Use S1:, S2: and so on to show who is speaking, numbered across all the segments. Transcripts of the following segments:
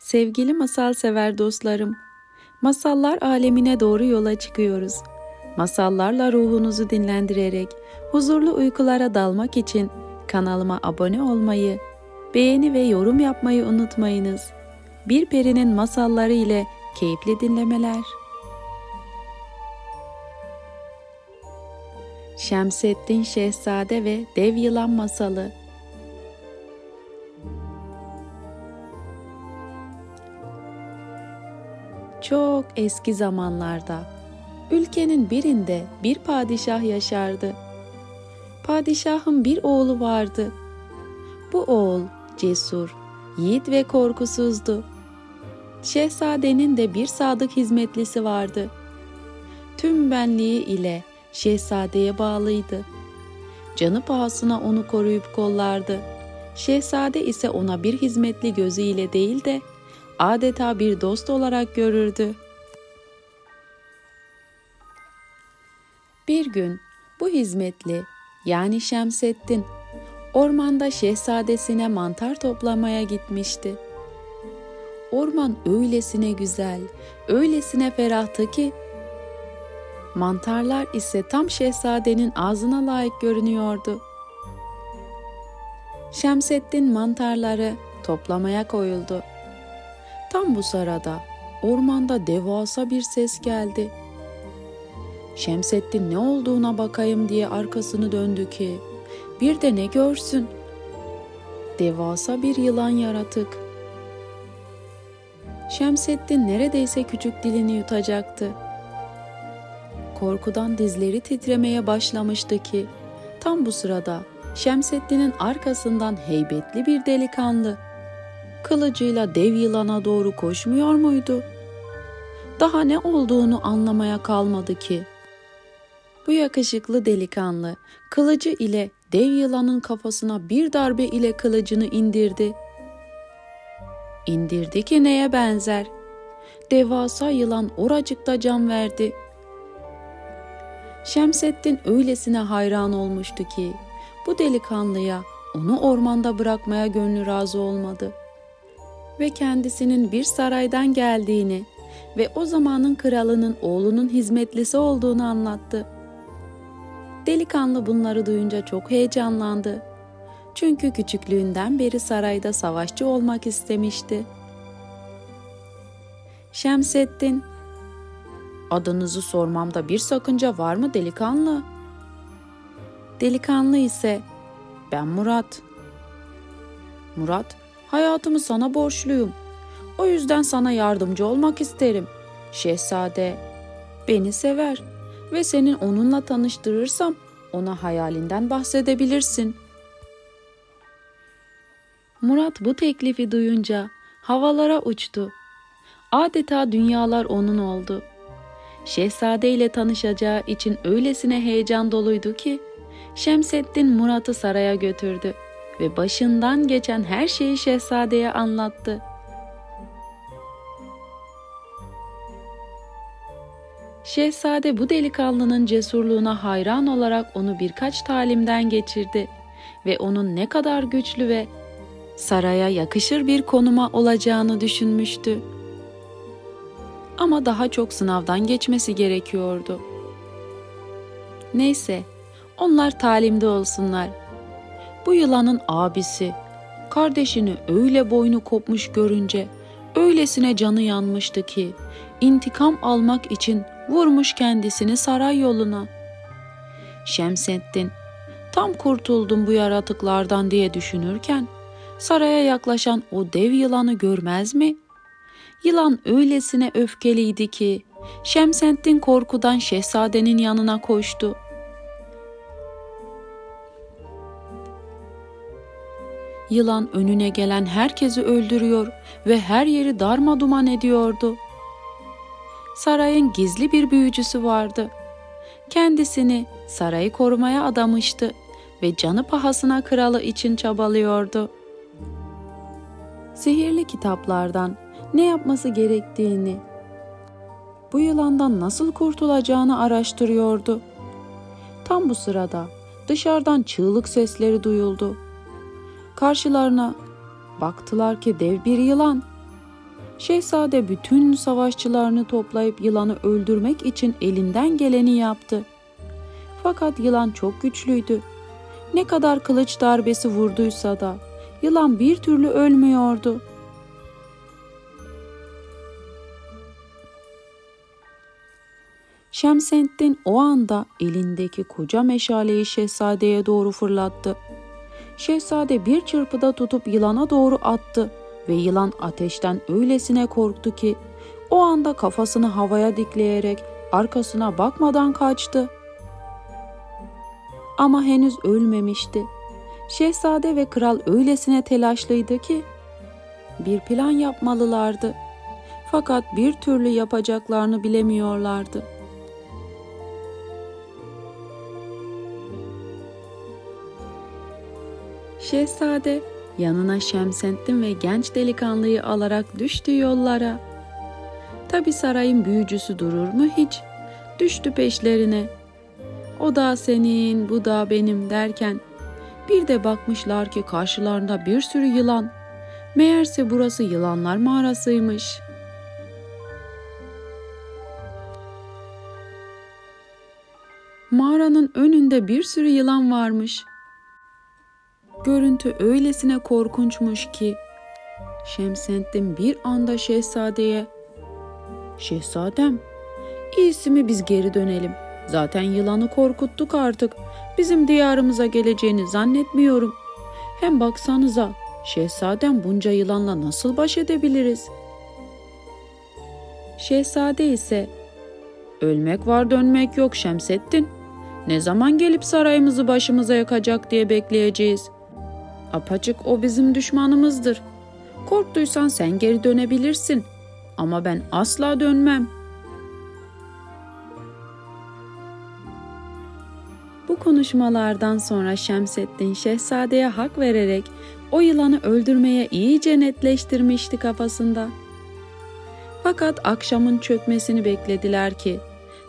S1: Sevgili masal sever dostlarım, masallar alemine doğru yola çıkıyoruz. Masallarla ruhunuzu dinlendirerek huzurlu uykulara dalmak için kanalıma abone olmayı, beğeni ve yorum yapmayı unutmayınız. Bir perinin masalları ile keyifli dinlemeler. Şemsettin Şehzade ve Dev Yılan Masalı Çok eski zamanlarda ülkenin birinde bir padişah yaşardı. Padişahın bir oğlu vardı. Bu oğul cesur, yiğit ve korkusuzdu. Şehzadenin de bir sadık hizmetlisi vardı. Tüm benliği ile şehzadeye bağlıydı. Canı pahasına onu koruyup kollardı. Şehzade ise ona bir hizmetli gözüyle değil de adeta bir dost olarak görürdü. Bir gün bu hizmetli yani Şemsettin ormanda şehzadesine mantar toplamaya gitmişti. Orman öylesine güzel, öylesine ferahtı ki mantarlar ise tam şehzadenin ağzına layık görünüyordu. Şemsettin mantarları toplamaya koyuldu. Tam bu sırada ormanda devasa bir ses geldi. Şemsettin ne olduğuna bakayım diye arkasını döndü ki bir de ne görsün? Devasa bir yılan yaratık. Şemsettin neredeyse küçük dilini yutacaktı. Korkudan dizleri titremeye başlamıştı ki tam bu sırada Şemsettin'in arkasından heybetli bir delikanlı kılıcıyla dev yılana doğru koşmuyor muydu? Daha ne olduğunu anlamaya kalmadı ki. Bu yakışıklı delikanlı kılıcı ile dev yılanın kafasına bir darbe ile kılıcını indirdi. İndirdi ki neye benzer? Devasa yılan oracıkta can verdi. Şemsettin öylesine hayran olmuştu ki bu delikanlıya onu ormanda bırakmaya gönlü razı olmadı.'' Ve kendisinin bir saraydan geldiğini ve o zamanın kralının oğlunun hizmetlisi olduğunu anlattı. Delikanlı bunları duyunca çok heyecanlandı. Çünkü küçüklüğünden beri sarayda savaşçı olmak istemişti. Şemsettin, adınızı sormamda bir sakınca var mı delikanlı? Delikanlı ise, ben Murat. Murat, Hayatımı sana borçluyum. O yüzden sana yardımcı olmak isterim. Şehzade beni sever ve senin onunla tanıştırırsam ona hayalinden bahsedebilirsin. Murat bu teklifi duyunca havalara uçtu. Adeta dünyalar onun oldu. Şehzade ile tanışacağı için öylesine heyecan doluydu ki Şemsettin Murat'ı saraya götürdü ve başından geçen her şeyi şehzadeye anlattı. Şehzade bu delikanlının cesurluğuna hayran olarak onu birkaç talimden geçirdi ve onun ne kadar güçlü ve saraya yakışır bir konuma olacağını düşünmüştü. Ama daha çok sınavdan geçmesi gerekiyordu. Neyse, onlar talimde olsunlar.'' Bu yılanın abisi kardeşini öyle boynu kopmuş görünce öylesine canı yanmıştı ki intikam almak için vurmuş kendisini saray yoluna. Şemsettin tam kurtuldum bu yaratıklardan diye düşünürken saraya yaklaşan o dev yılanı görmez mi? Yılan öylesine öfkeliydi ki Şemsettin korkudan şehzadenin yanına koştu. Yılan önüne gelen herkesi öldürüyor ve her yeri darma duman ediyordu. Sarayın gizli bir büyücüsü vardı. Kendisini sarayı korumaya adamıştı ve canı pahasına kralı için çabalıyordu. Sihirli kitaplardan ne yapması gerektiğini, bu yılandan nasıl kurtulacağını araştırıyordu. Tam bu sırada dışarıdan çığlık sesleri duyuldu Karşılarına baktılar ki dev bir yılan. Şehzade bütün savaşçılarını toplayıp yılanı öldürmek için elinden geleni yaptı. Fakat yılan çok güçlüydü. Ne kadar kılıç darbesi vurduysa da yılan bir türlü ölmüyordu. Şemseddin o anda elindeki koca meşaleyi şehzadeye doğru fırlattı. Şehzade bir çırpıda tutup yılana doğru attı ve yılan ateşten öylesine korktu ki o anda kafasını havaya dikleyerek arkasına bakmadan kaçtı. Ama henüz ölmemişti. Şehzade ve kral öylesine telaşlıydı ki bir plan yapmalılardı. Fakat bir türlü yapacaklarını bilemiyorlardı. Şehzade yanına Şemseddin ve genç delikanlıyı alarak düştü yollara. Tabi sarayın büyücüsü durur mu hiç? Düştü peşlerine. O da senin, bu da benim derken bir de bakmışlar ki karşılarında bir sürü yılan. Meğerse burası yılanlar mağarasıymış. Mağaranın önünde bir sürü yılan varmış. Görüntü öylesine korkunçmuş ki Şemseddin bir anda şehzadeye Şehzadem, iyisi mi biz geri dönelim. Zaten yılanı korkuttuk artık. Bizim diyarımıza geleceğini zannetmiyorum. Hem baksanıza, şehzadem bunca yılanla nasıl baş edebiliriz? Şehzade ise, ölmek var dönmek yok Şemseddin. Ne zaman gelip sarayımızı başımıza yakacak diye bekleyeceğiz. Apaçık o bizim düşmanımızdır. Korktuysan sen geri dönebilirsin. Ama ben asla dönmem. Bu konuşmalardan sonra Şemseddin şehzadeye hak vererek o yılanı öldürmeye iyice netleştirmişti kafasında. Fakat akşamın çökmesini beklediler ki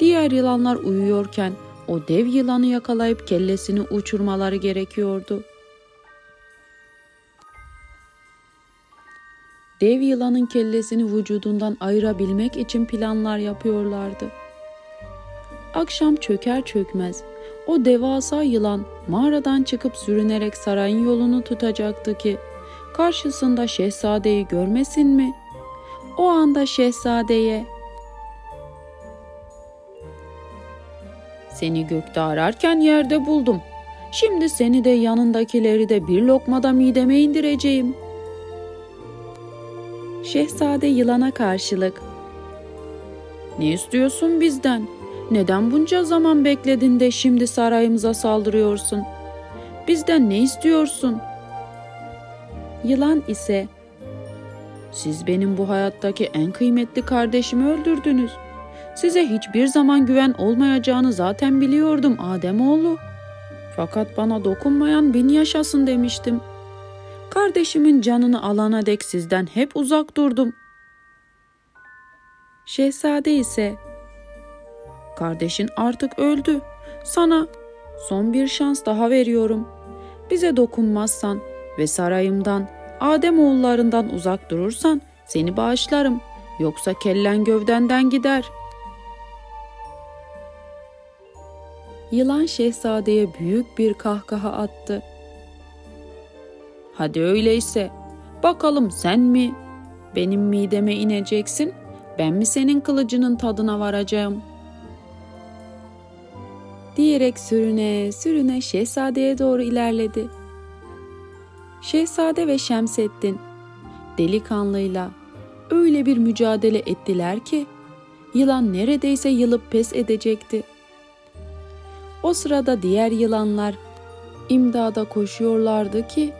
S1: diğer yılanlar uyuyorken o dev yılanı yakalayıp kellesini uçurmaları gerekiyordu. Dev yılanın kellesini vücudundan ayırabilmek için planlar yapıyorlardı. Akşam çöker çökmez o devasa yılan mağaradan çıkıp sürünerek sarayın yolunu tutacaktı ki karşısında şehzadeyi görmesin mi? O anda şehzadeye Seni gökte ararken yerde buldum. Şimdi seni de yanındakileri de bir lokmada mideme indireceğim. Şehzade yılana karşılık Ne istiyorsun bizden? Neden bunca zaman bekledin de şimdi sarayımıza saldırıyorsun? Bizden ne istiyorsun? Yılan ise Siz benim bu hayattaki en kıymetli kardeşimi öldürdünüz. Size hiçbir zaman güven olmayacağını zaten biliyordum Ademoğlu. Fakat bana dokunmayan bin yaşasın demiştim. Kardeşimin canını alana dek sizden hep uzak durdum. Şehzade ise Kardeşin artık öldü. Sana son bir şans daha veriyorum. Bize dokunmazsan ve sarayımdan, Adem oğullarından uzak durursan seni bağışlarım. Yoksa kellen gövdenden gider. Yılan şehzadeye büyük bir kahkaha attı. Hadi öyleyse. Bakalım sen mi benim mideme ineceksin, ben mi senin kılıcının tadına varacağım?'' diyerek sürüne sürüne şehzadeye doğru ilerledi. Şehzade ve Şemseddin delikanlıyla öyle bir mücadele ettiler ki yılan neredeyse yılıp pes edecekti. O sırada diğer yılanlar imdada koşuyorlardı ki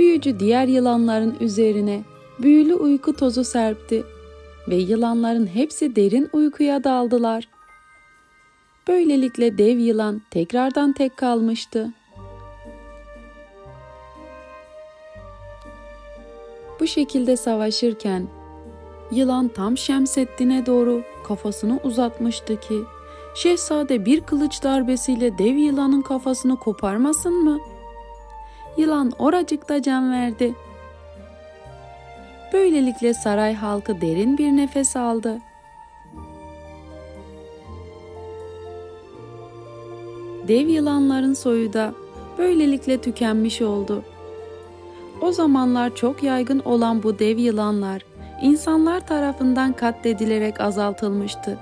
S1: büyücü diğer yılanların üzerine büyülü uyku tozu serpti ve yılanların hepsi derin uykuya daldılar.'' Böylelikle dev yılan tekrardan tek kalmıştı. Bu şekilde savaşırken yılan tam Şemseddin'e doğru kafasını uzatmıştı ki şehzade bir kılıç darbesiyle dev yılanın kafasını koparmasın mı? Yılan oracıkta can verdi. Böylelikle saray halkı derin bir nefes aldı. Dev yılanların soyu da böylelikle tükenmiş oldu. O zamanlar çok yaygın olan bu dev yılanlar insanlar tarafından katledilerek azaltılmıştı.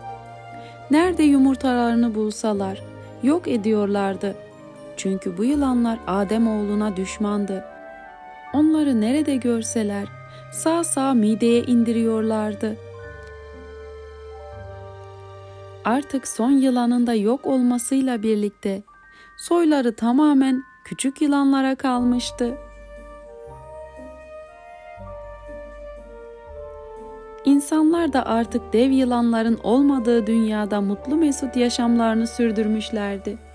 S1: Nerede yumurtalarını bulsalar yok ediyorlardı. Çünkü bu yılanlar Adem oğluna düşmandı. Onları nerede görseler sağ sağ mideye indiriyorlardı. Artık son yılanın da yok olmasıyla birlikte soyları tamamen küçük yılanlara kalmıştı. İnsanlar da artık dev yılanların olmadığı dünyada mutlu mesut yaşamlarını sürdürmüşlerdi.